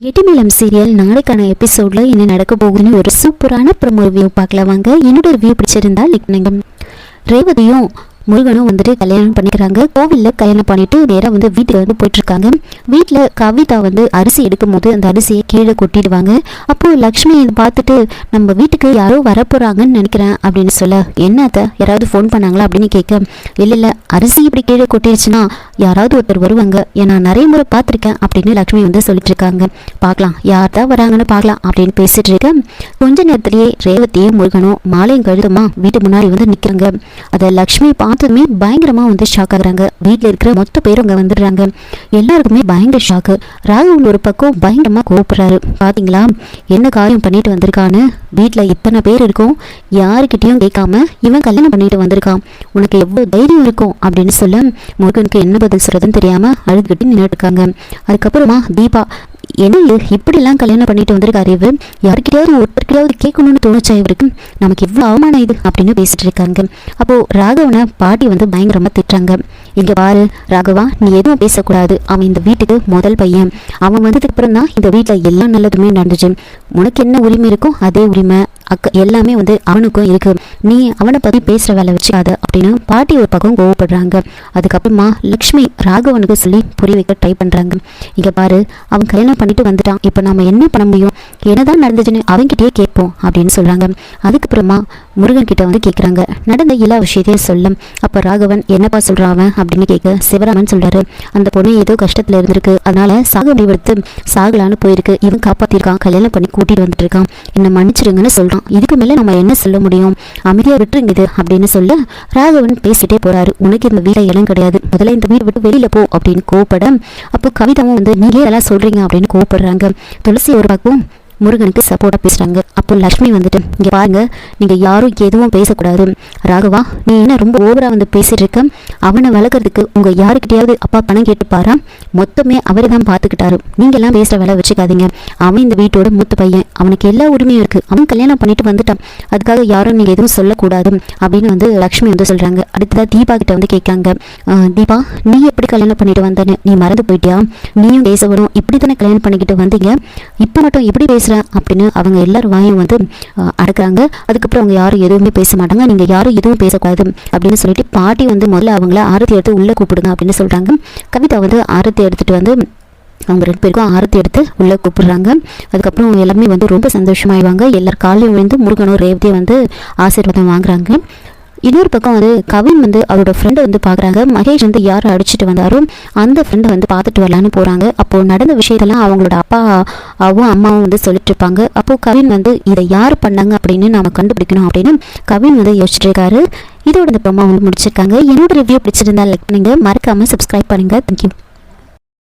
எட்டிமேலம் serial நாளைக்கான எபிசோட்ல என்ன நடக்க போகுதுன்னு ஒரு சூப்பரான ப்ரமோ ரிவ்யூ பார்க்கலாம் வாங்க என்னோட ரிவ்யூ பிடிச்சிருந்தா லைக் பண்ணுங்க. ரேவதியும் முருகனும் வந்துட்டு கல்யாணம் பண்ணிக்கிறாங்க. கோவிலில் கல்யாணம் பண்ணிட்டு நேராக வந்து வீட்டுக்கு வந்து போயிட்டு இருக்காங்க வீட்டில் கவிதா வந்து அரிசி எடுக்கும் போது அந்த அரிசியை கீழே கொட்டிடுவாங்க. அப்போ லக்ஷ்மி இதை பார்த்துட்டு நம்ம வீட்டுக்கு யாரோ வரப்போறாங்கன்னு நினைக்கிறேன் அப்படின்னு சொல்ல என்ன அத்தை? யாராவது ஃபோன் பண்ணாங்களா? அப்படின்னு கேட்க இல்லை இல்லை. அரிசி இப்படி கீழே கொட்டிடுச்சுன்னா யாராவது ஒருத்தர் வருவாங்க. ஏன்னா நான் நிறைய முறை பார்த்துருக்கேன் அப்படின்னு லக்ஷ்மி வந்து சொல்லிட்டு இருக்காங்க பார்க்கலாம். யார் தான் வராங்கன்னு பார்க்கலாம் அப்படின்னு பேசிட்டு இருக்கேன் கொஞ்ச நேரத்திலேயே ரேவதியும் முருகனும் மாலையும் கழுதுமா வீட்டு முன்னாடி வந்து நிற்கிறாங்க அதை லக்ஷ்மி பா பார்த்ததுமே பயங்கரமாக வந்து ஷாக் ஆகுறாங்க. வீட்டில் இருக்கிற மொத்த பேரும் அங்கே வந்துடுறாங்க. எல்லாருக்குமே பயங்கர ஷாக்கு ராகுல் ஒரு பக்கம் பயங்கரமாக கோவப்படுறாரு. பார்த்தீங்களா என்ன காரியம் பண்ணிட்டு வந்திருக்கான்னு? வீட்டில் இத்தனை பேர் இருக்கும் யாருக்கிட்டேயும் கேட்காம இவன் கல்யாணம் பண்ணிட்டு வந்திருக்கான். உனக்கு எவ்வளோ தைரியம் இருக்கும் அப்படின்னு சொல்ல முருகனுக்கு என்ன பதில் சொல்கிறதுன்னு தெரியாமல் அழுதுகிட்டு நின்றுட்டு இருக்காங்க. அதுக்கப்புறமா தீபா என்ன இது? இப்படிலாம் கல்யாணம் பண்ணிட்டு வந்திருக்காரு இவர். யாருக்கிட்டையாவது ஒருத்தருக்கிட்டையாவது கேட்கணும்னு தோணுச்சா இவருக்கு? நமக்கு இவ்வளோ அவமானம் இது? அப்படின்னு பேசிட்டு இருக்காங்க. அப்போது ராகவனை பாட்டி வந்து பயங்கரமாக திட்டுறாங்க. இங்க பாரு ராகவா நீ எதுவும் பேசக்கூடாது. அவன் இந்த வீட்டுக்கு முதல் பையன். அவன் வந்ததுக்கு அப்புறம் தான் இந்த வீட்டில் எல்லா நல்லதுமே நடந்துச்சு. உனக்கு என்ன உரிமை இருக்கோ அதே உரிமை. அக்க எல்லாமே வந்து அவனுக்கும் இருக்கு. நீ அவனை பத்தி பேசுற வேலை வச்சுக்காத அப்படின்னு பாட்டி ஒரு பக்கம் கோவப்படுறாங்க. அதுக்கப்புறமா லக்ஷ்மி ராகவனுக்கு சொல்லி புரிய வைக்க ட்ரை பண்றாங்க. இங்க பாரு அவன் கல்யாணம் பண்ணிட்டு வந்துட்டான். இப்போ நாம என்ன பண்ண முடியும்? என்னதான் நடந்துச்சுன்னு அவன்கிட்டயே கேட்போம் அப்படின்னு சொல்றாங்க. அதுக்கப்புறமா முருகன் கிட்ட வந்து கேட்குறாங்க நடந்த எல்லா விஷயத்தையும் சொல்லும். அப்போ ராகவன் என்னப்பா சொல்றான் அவன்? அப்படின்னு கேட்க சிவராமன் சொல்றாரு. அந்த பொண்ணு ஏதோ கஷ்டத்துல இருந்திருக்கு. அதனால சாக முடிவெடுத்து சாகலான்னு போயிருக்கு. இவன் காப்பாத்திருக்கான். கல்யாணம் பண்ணி கூட்டிட்டு வந்துட்டு இருக்கான் என்னை மன்னிச்சிருங்கன்னு சொல்றான். இதுக்கு மேல நம்ம என்ன சொல்ல முடியும்? அமைதியா விட்டுருங்க இது அப்படின்னு சொல்ல ராகவன் பேசிட்டே போறாரு. உனக்கு இந்த வீட்டை இடம் கிடையாது. முதல்ல இந்த வீடு விட்டு வெளியில போ அப்படின்னு கோவப்பட அப்போ கவிதாவும் வந்து நீங்களே இதெல்லாம் சொல்றீங்க? அப்படின்னு கோவப்படுறாங்க. துளசி ஒரு பக்கம் முருகனுக்கு சப்போர்ட்டாக பேசுகிறாங்க அப்போ லக்ஷ்மி வந்துட்டு இங்கே பாருங்க நீங்கள் யாரும் எதுவும் பேசக்கூடாது. ராகவா நீ என்ன ரொம்ப ஓவராக வந்து பேசிட்டு இருக்க அவனை வளர்க்குறதுக்கு உங்கள் யாருக்கிட்டையாவது அப்பா பணம் கேட்டுப்பாரா? மொத்தமே அவரை தான் பார்த்துக்கிட்டாரு நீங்கள் எல்லாம் பேசுகிற வேலை வச்சுக்காதீங்க. அவன் இந்த வீட்டோட மூத்த பையன். அவனுக்கு எல்லா உரிமையும் இருக்குது அவன் கல்யாணம் பண்ணிட்டு வந்துட்டான். அதுக்காக யாரும் நீங்கள் எதுவும் சொல்லக்கூடாது. அப்படின்னு வந்து லக்ஷ்மி வந்து சொல்கிறாங்க அடுத்ததாக தீபா கிட்ட வந்து கேட்காங்க. தீபா நீ எப்படி கல்யாணம் பண்ணிட்டு வந்தேன்னு? நீ மறந்து போயிட்டியா? நீயும் பேசணும் இப்படி தானே கல்யாணம் பண்ணிக்கிட்டு வந்தீங்க? இப்போ மட்டும் எப்படி பேசுகிறேன் அப்படின்னு அவங்க எல்லாரும் வாயும் வந்து அடக்குறாங்க அதுக்கப்புறம் அவங்க யாரும் எதுவுமே பேச மாட்டாங்க. நீங்கள் யாரும் எதுவும் பேசக்கூடாது அப்படின்னு சொல்லிட்டு பாட்டி வந்து முதல்ல அவங்கள ஆரத்தி எடுத்து உள்ளே கூப்பிடுங்க அப்படின்னு சொல்கிறாங்க கவிதா வந்து ஆரத்தி எடுத்துகிட்டு வந்து அவங்க ரெண்டு பேருக்கும் ஆரத்தி எடுத்து உள்ளே கூப்பிடுறாங்க. அதுக்கப்புறம் எல்லாமே வந்து ரொம்ப சந்தோஷமாயிடுவாங்க. எல்லார் காலையும் விழுந்து முருகனும் ரேவதியும் வந்து ஆசீர்வாதம் வாங்குறாங்க. இன்னொரு பக்கம் வந்து கவின் வந்து அவரோட ஃப்ரெண்டை வந்து பார்க்குறாங்க. மகேஷ் வந்து யாரை அடிச்சுட்டு வந்தாரோ அந்த ஃப்ரெண்டை வந்து பார்த்துட்டு வரலான்னு போகிறாங்க அப்போது நடந்த விஷயத்தெல்லாம் அவங்களோட அப்பாவும் அம்மாவும் வந்து சொல்லிட்டு இருப்பாங்க. அப்போது கவின் வந்து இதை யார் பண்ணாங்க அப்படின்னு நம்ம கண்டுபிடிக்கணும் அப்படின்னு கவின் வந்து யோசிச்சுட்டு இருக்காரு. இதோட இந்த ப்ரோமோ வந்து முடிச்சிருக்காங்க. என்னோட ரிவ்யூ பிடிச்சிருந்தா லைக் பண்ணுங்கள் மறக்காமல் சப்ஸ்கிரைப் பண்ணுங்க. தேங்க்யூ